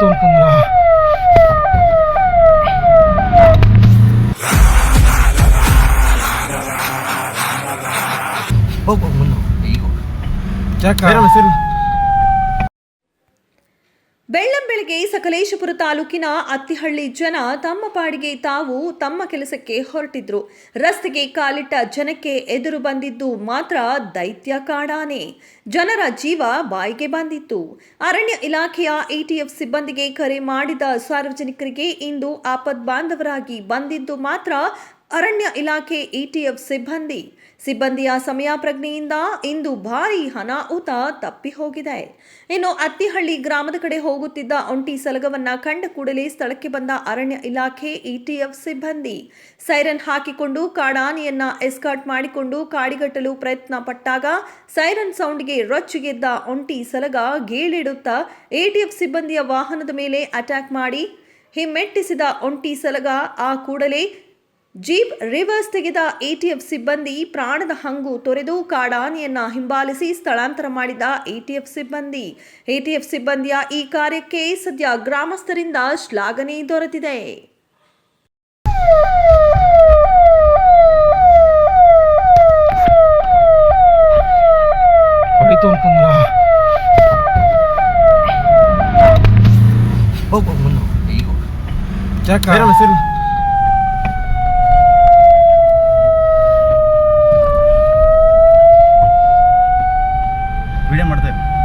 తోలుకుందిరా Oh, bueno, digo. Ya acabó. ಬೆಳ್ಳಂಬೆಳಗ್ಗೆ Sakleshpur ತಾಲೂಕಿನ ಅತ್ತಿಹಳ್ಳಿ ಜನ ತಮ್ಮ ಪಾಡಿಗೆ ತಾವು ತಮ್ಮ ಕೆಲಸಕ್ಕೆ ಹೊರಟಿದ್ರು. ರಸ್ತೆಗೆ ಕಾಲಿಟ್ಟ ಜನಕ್ಕೆ ಎದುರು ಬಂದಿದ್ದು ಮಾತ್ರ ದೈತ್ಯ ಕಾಡಾನೆ. ಜನರ ಜೀವ ಬಾಯಿಗೆ ಬಂದಿತ್ತು. ಅರಣ್ಯ ಇಲಾಖೆಯ ಎಟಿಎಫ್ ಸಿಬ್ಬಂದಿಗೆ ಕರೆ ಮಾಡಿದ ಸಾರ್ವಜನಿಕರಿಗೆ ಇಂದು ಆಪದ್ ಬಾಂಧವರಾಗಿ ಬಂದಿದ್ದು ಮಾತ್ರ ಅರಣ್ಯ ಇಲಾಖೆ ಇಟಿಎಫ್ ಸಿಬ್ಬಂದಿ. ಸಿಬ್ಬಂದಿಯ ಸಮಯ ಪ್ರಜ್ಞೆಯಿಂದ ಇಂದು ಭಾರಿ ಅನಾಹುತ ತಪ್ಪಿ ಹೋಗಿದೆ ಇನ್ನು ಅತ್ತಿಹಳ್ಳಿ ಗ್ರಾಮದ ಕಡೆ ಹೋಗುತ್ತಿದ್ದ ಒಂಟಿ ಸಲಗವನ್ನ ಕಂಡ ಕೂಡಲೇ ಸ್ಥಳಕ್ಕೆ ಬಂದ ಅರಣ್ಯ ಇಲಾಖೆ ಇಟಿಎಫ್ ಸಿಬ್ಬಂದಿ. ಸೈರನ್ ಹಾಕಿಕೊಂಡು ಕಾಡಾನೆಯನ್ನ ಎಸ್ಕಾಟ್ ಮಾಡಿಕೊಂಡು ಕಾಡಿಗಟ್ಟಲು ಪ್ರಯತ್ನ ಪಟ್ಟಾಗ ಸೈರನ್ ಸೌಂಡ್ಗೆ ರೊಚ್ಚಿಗೆದ್ದ ಒಂಟಿ ಸಲಗ ಗೇಳಿಡುತ್ತಾ ಎಟಿಎಫ್ ಸಿಬ್ಬಂದಿಯ ವಾಹನದ ಮೇಲೆ ಅಟ್ಯಾಕ್ ಮಾಡಿ ಹಿಮ್ಮೆಟ್ಟಿಸಿದ ಒಂಟಿ ಸಲಗ ಆ ಕೂಡಲೇ ಜೀಪ್ ರಿವರ್ಸ್ ತೆಗೆದ ಎಟಿಎಫ್ ಸಿಬ್ಬಂದಿ ಪ್ರಾಣದ ಹಂಗು ತೊರೆದು ಕಾಡಾನೆಯನ್ನ ಹಿಂಬಾಲಿಸಿ ಸ್ಥಳಾಂತರ ಮಾಡಿದ ಎಟಿಎಫ್ ಸಿಬ್ಬಂದಿ. ಎಟಿಎಫ್ ಸಿಬ್ಬಂದಿಯ ಈ ಕಾರ್ಯಕ್ಕೆ ಸದ್ಯ ಗ್ರಾಮಸ್ಥರಿಂದ ಶ್ಲಾಘನೆ ದೊರೆತಿದೆ. ಹೊಡಿತು দেন